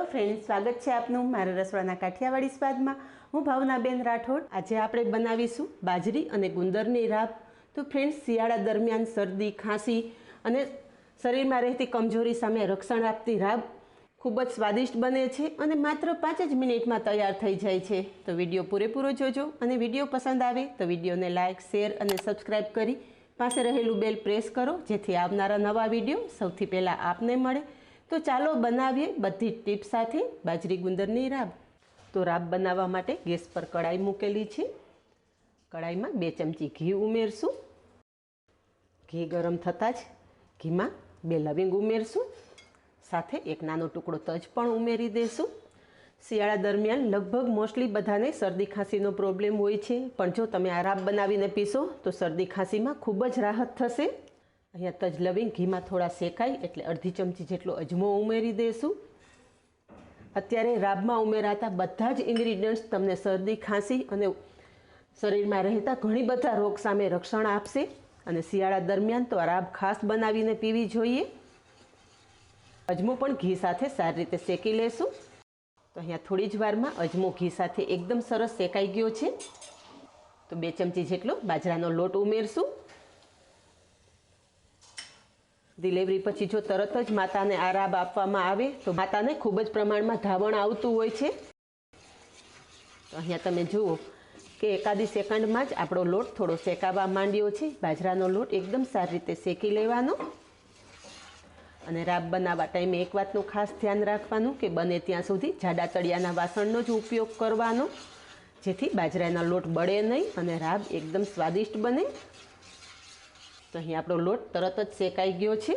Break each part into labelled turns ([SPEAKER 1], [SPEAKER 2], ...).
[SPEAKER 1] Hello friend સ્વાગત છે આપનું મારા રસોડાના કાઠિયાવાડી સ્વાદમાં. હું ભાવનાબેન રાઠોડ. આજે આપણે બનાવીશું બાજરી અને ગુંદરની રાબ. તો ફ્રેન્ડ્સ, શિયાળા દરમિયાન શરદી, ખાંસી અને શરીરમાં રહેતી કમજોરી સામે રક્ષણ આપતી રાબ ખૂબ જ સ્વાદિષ્ટ બને છે અને માત્ર પાંચ જ મિનિટમાં તૈયાર થઈ જાય છે. તો વીડિયો પૂરેપૂરો જોજો અને વીડિયો પસંદ આવે તો વિડીયોને લાઇક, શેર અને સબસ્ક્રાઈબ કરી પાસે રહેલું બેલ પ્રેસ કરો, જેથી આવનારા નવા વીડિયો સૌથી પહેલાં આપને મળે. તો ચાલો બનાવીએ બધી ટીપ સાથે બાજરી ગુંદરની રાબ. તો રાબ બનાવવા માટે ગેસ પર કડાઈ મૂકેલી છે. કડાઈમાં બે ચમચી ઘી ઉમેરશું. ઘી ગરમ થતાં જ ઘીમાં બે લવિંગ ઉમેરશું. સાથે એક નાનો ટુકડો તજ પણ ઉમેરી દઈશું શિયાળા દરમિયાન લગભગ મોસ્ટલી બધાને શરદી ખાંસીનો પ્રોબ્લેમ હોય છે. પણ જો તમે આ રાબ બનાવીને પીશો તો શરદી ખાંસીમાં ખૂબ જ રાહત થશે. અહીંયા તજ લવિંગ ઘીમાં થોડા શેકાય એટલે અડધી ચમચી જેટલો અજમો ઉમેરી દઈશું અત્યારે રાબમાં ઉમેરાતા બધા જ ઇન્ગ્રીડિયન્ટ્સ તમને શરદી, ખાંસી અને શરીરમાં રહેતા ઘણી બધા રોગ સામે રક્ષણ આપશે. અને શિયાળા દરમિયાન તો આ રાબ ખાસ બનાવીને પીવી જોઈએ. અજમો પણ ઘી સાથે સારી રીતે શેકી લેશું. તો અહીંયા થોડી જ વારમાં અજમો ઘી સાથે એકદમ સરસ શેકાઈ ગયો છે. તો બે ચમચી જેટલો બાજરાનો લોટ ઉમેરશું. ડિલિવરી પછી જો તરત જ માતાને આરાબ આપવામાં આવે, તો માતાને ખૂબ જ પ્રમાણમાં ધાવણ આવતું હોય છે. તો અહીંયા તમે જુઓ કે એકાદી સેકન્ડમાં જ આપણો લોટ થોડો શેકાવા માંડ્યો છે. બાજરાનો લોટ એકદમ સારી રીતે શેકી લેવાનો. અને રાબ બનાવવા ટાઈમે એક વાતનું ખાસ ધ્યાન રાખવાનું કે બને ત્યાં સુધી જાડા તળિયાના વાસણનો જ ઉપયોગ કરવાનો. જેથી બાજરાના લોટ બળે નહીં અને રાબ એકદમ સ્વાદિષ્ટ બને. તો અહીં આપણો લોટ તરત જ શેકાઈ ગયો છે.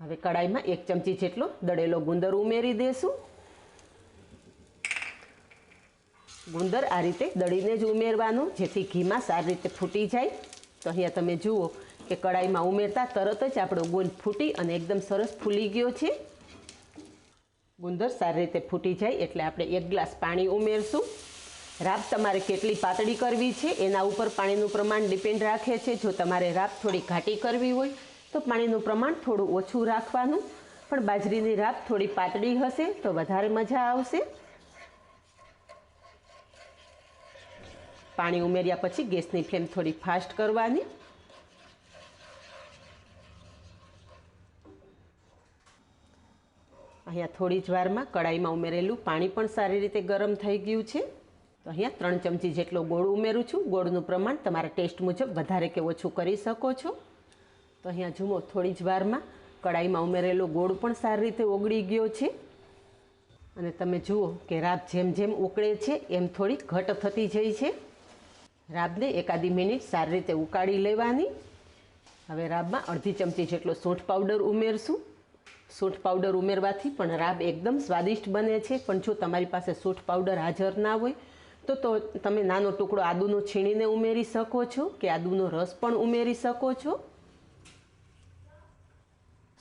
[SPEAKER 1] હવે કડાઈમાં એક ચમચી જેટલો દળેલો ગુંદર ઉમેરી દેશું. ગુંદર આ રીતે દળીને જ ઉમેરવાનું, જેથી ઘીમાં સારી રીતે ફૂટી જાય. તો અહીંયા તમે જુઓ કે કડાઈમાં ઉમેરતા તરત જ આપણો ગુંદ ફૂટી અને એકદમ સરસ ફૂલી ગયો છે. ગુંદર સારી રીતે ફૂટી જાય એટલે આપણે એક ગ્લાસ પાણી ઉમેરશું. રાબ તમારે કેટલી પાતળી કરવી છે, એના ઉપર પાણીનું પ્રમાણ ડિપેન્ડ રાખે છે. જો તમારે રાબ થોડી ઘાટી કરવી હોય, તો પાણીનું પ્રમાણ થોડું ઓછું રાખવાનું. પણ બાજરીની રાબ થોડી પાતળી હશે, તો વધારે મજા આવશે. પાણી ઉમેર્યા પછી ગેસની ફ્લેમ થોડી ફાસ્ટ કરવાની. અહીંયા થોડી જ વારમાં કડાઈમાં ઉમેરેલું પાણી પણ સારી રીતે ગરમ થઈ ગયું છે. તો અહીંયા ત્રણ ચમચી જેટલો ગોળ ઉમેરું છું. ગોળનું પ્રમાણ તમારા ટેસ્ટ મુજબ વધારે કે ઓછું કરી શકો છો. તો અહીંયા જુઓ, થોડી જ વારમાં કડાઈમાં ઉમેરેલો ગોળ પણ સારી રીતે ઓગળી ગયો છે. અને તમે જુઓ કે રાબ જેમ જેમ ઉકળે છે, એમ થોડી ઘટ થતી જાય છે. રાબને એકાદી મિનિટ સારી રીતે ઉકાળી લેવાની. હવે રાબમાં અડધી ચમચી જેટલો સૂંઠ પાવડર ઉમેરશું. સૂંઠ પાવડર ઉમેરવાથી પણ રાબ એકદમ સ્વાદિષ્ટ બને છે. પણ જો તમારી પાસે સૂંઠ પાવડર હાજર ના હોય તો તો તમે નાનો ટુકડો આદુનો છીણીને ઉમેરી શકો છો કે આદુનો રસ પણ ઉમેરી શકો છો.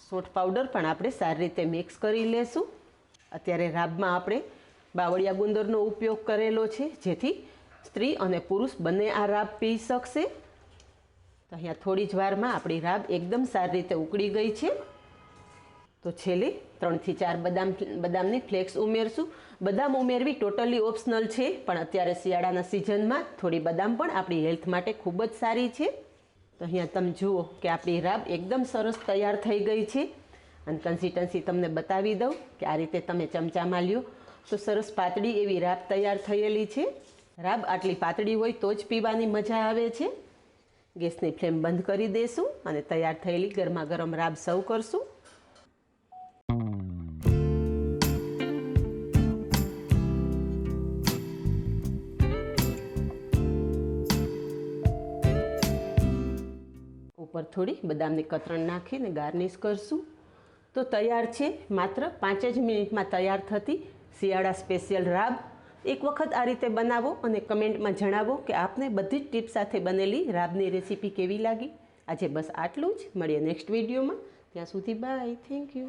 [SPEAKER 1] સોટ પાવડર પણ આપણે સારી રીતે મિક્સ કરી લેશું. અત્યારે રાબમાં આપણે બાવળિયા ગુંદરનો ઉપયોગ કરેલો છે, જેથી સ્ત્રી અને પુરુષ બંને આ રાબ પી શકશે. તો અહીંયા થોડી જ વારમાં આપણી રાબ એકદમ સારી રીતે ઉકળી ગઈ છે. તો છેલ્લે ત્રણથી ચાર બદામ, બદામની ફ્લેક્સ ઉમેરશું. બદામ ઉમેરવી ટોટલી ઓપ્શનલ છે, પણ અત્યારે શિયાળાના સિઝનમાં થોડી બદામ પણ આપણી હેલ્થ માટે ખૂબ જ સારી છે. તો અહીંયા તમે જુઓ કે આપણી રાબ એકદમ સરસ તૈયાર થઈ ગઈ છે. અને કન્સિસ્ટન્સી તમને બતાવી દઉં કે આ રીતે તમે ચમચામાં લ્યો. તો સરસ પાતળી એવી રાબ તૈયાર થયેલી છે. રાબ આટલી પાતળી હોય તો જ પીવાની મજા આવે છે. ગેસની ફ્લેમ બંધ કરી દઈશું અને તૈયાર થયેલી ગરમા ગરમ રાબ સર્વ કરશું. ઉપર થોડી બદામની કતરણ નાખીને ગાર્નિશ કરશું. તો તૈયાર છે, માત્ર પાંચ જ મિનિટમાં તૈયાર થતી શિયાળા સ્પેશિયલ રાબ. એક વખત આ રીતે બનાવો અને કમેન્ટમાં જણાવો કે આપને બધી જ ટીપ સાથે બનેલી રાબની રેસીપી કેવી લાગી. આજે બસ આટલું જ. મળીએ નેક્સ્ટ વિડીયોમાં. ત્યાં સુધી બાય. Thank you.